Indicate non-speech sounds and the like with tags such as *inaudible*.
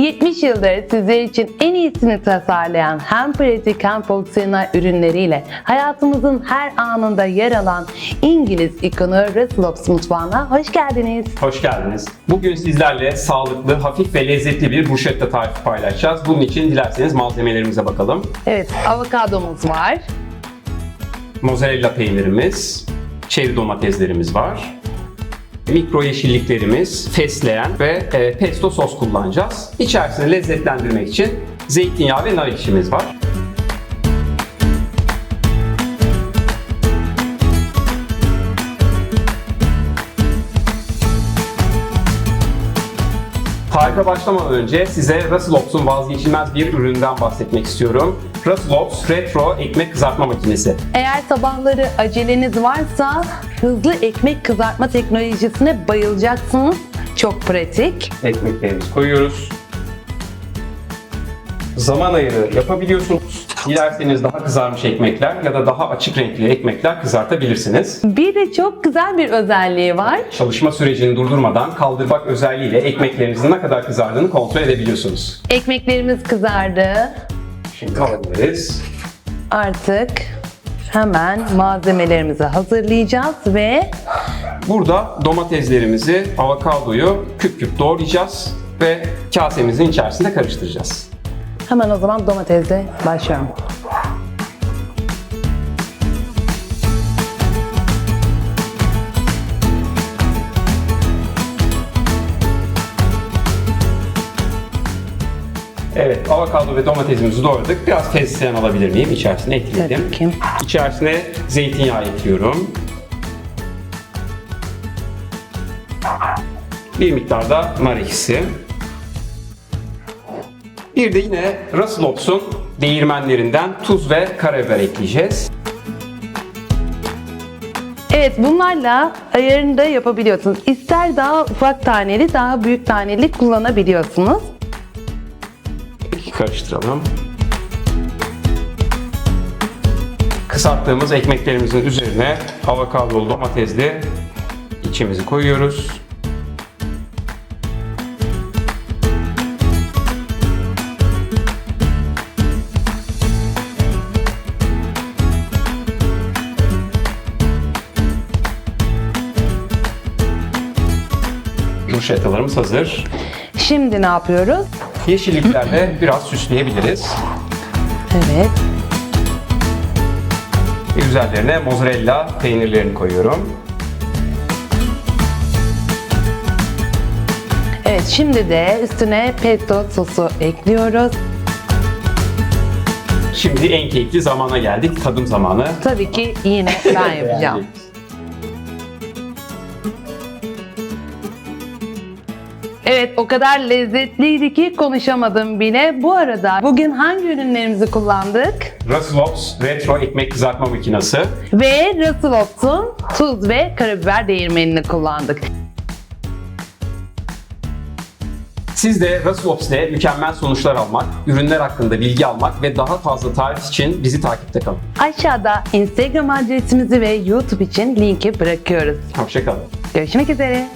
70 yıldır sizler için en iyisini tasarlayan hem pratik hem fonksiyonel ürünleriyle hayatımızın her anında yer alan İngiliz ikonu Ruslops mutfağına hoş geldiniz. Hoş geldiniz. Bugün sizlerle sağlıklı, hafif ve lezzetli bir bruschetta tarifi paylaşacağız. Bunun için dilerseniz malzemelerimize bakalım. Evet, avokadomuz var. Mozzarella peynirimiz, çeri domateslerimiz var. Mikro yeşilliklerimiz, fesleğen ve e, pesto sos kullanacağız. İçerisini lezzetlendirmek için zeytinyağı ve nar ekşimiz var. Tarife başlamadan önce size Russell vazgeçilmez bir üründen bahsetmek istiyorum. Russell Retro ekmek kızartma makinesi. Eğer sabahları aceleniz varsa hızlı ekmek kızartma teknolojisine bayılacaksınız. Çok pratik. ekmeklerimizi koyuyoruz. Zaman ayarı yapabiliyorsunuz. Dilerseniz daha kızarmış ekmekler ya da daha açık renkli ekmekler kızartabilirsiniz. Bir de çok güzel bir özelliği var. Çalışma sürecini durdurmadan kaldırmak özelliğiyle ekmeklerinizin ne kadar kızardığını kontrol edebiliyorsunuz. Ekmeklerimiz kızardı. Şimdi alabiliriz. Artık hemen malzemelerimizi hazırlayacağız ve Burada domateslerimizi, avokadoyu küp küp doğrayacağız ve kasemizin içerisinde karıştıracağız. Hemen o zaman domatesle başlıyorum. Evet, avokado ve domatesimizi doğradık. Biraz fesleğen alabilir miyim? İçerisine ekledim. Tabii ki. İçerisine zeytinyağı ekliyorum. Bir miktar da nar ekşisi. Bir de yine Russell Ops'un değirmenlerinden tuz ve karabiber ekleyeceğiz. Evet bunlarla ayarını da yapabiliyorsunuz. İster daha ufak taneli, daha büyük taneli kullanabiliyorsunuz. Peki karıştıralım. Kısalttığımız ekmeklerimizin üzerine avokadolu domatesli içimizi koyuyoruz. Bruschettalarımız hazır. Şimdi ne yapıyoruz? Yeşilliklerle biraz süsleyebiliriz. Evet. Ve Üzerlerine mozzarella peynirlerini koyuyorum. Evet şimdi de üstüne pesto sosu ekliyoruz. Şimdi en keyifli zamana geldik. Tadım zamanı. Tabii ki yine ben yapacağım. *laughs* Evet o kadar lezzetliydi ki konuşamadım bile. Bu arada bugün hangi ürünlerimizi kullandık? Russell Retro ekmek kızartma makinesi. Ve Russell tuz ve karabiber değirmenini kullandık. Siz de Russell ile mükemmel sonuçlar almak, ürünler hakkında bilgi almak ve daha fazla tarif için bizi takipte kalın. Aşağıda Instagram adresimizi ve YouTube için linki bırakıyoruz. Hoşçakalın. Görüşmek üzere.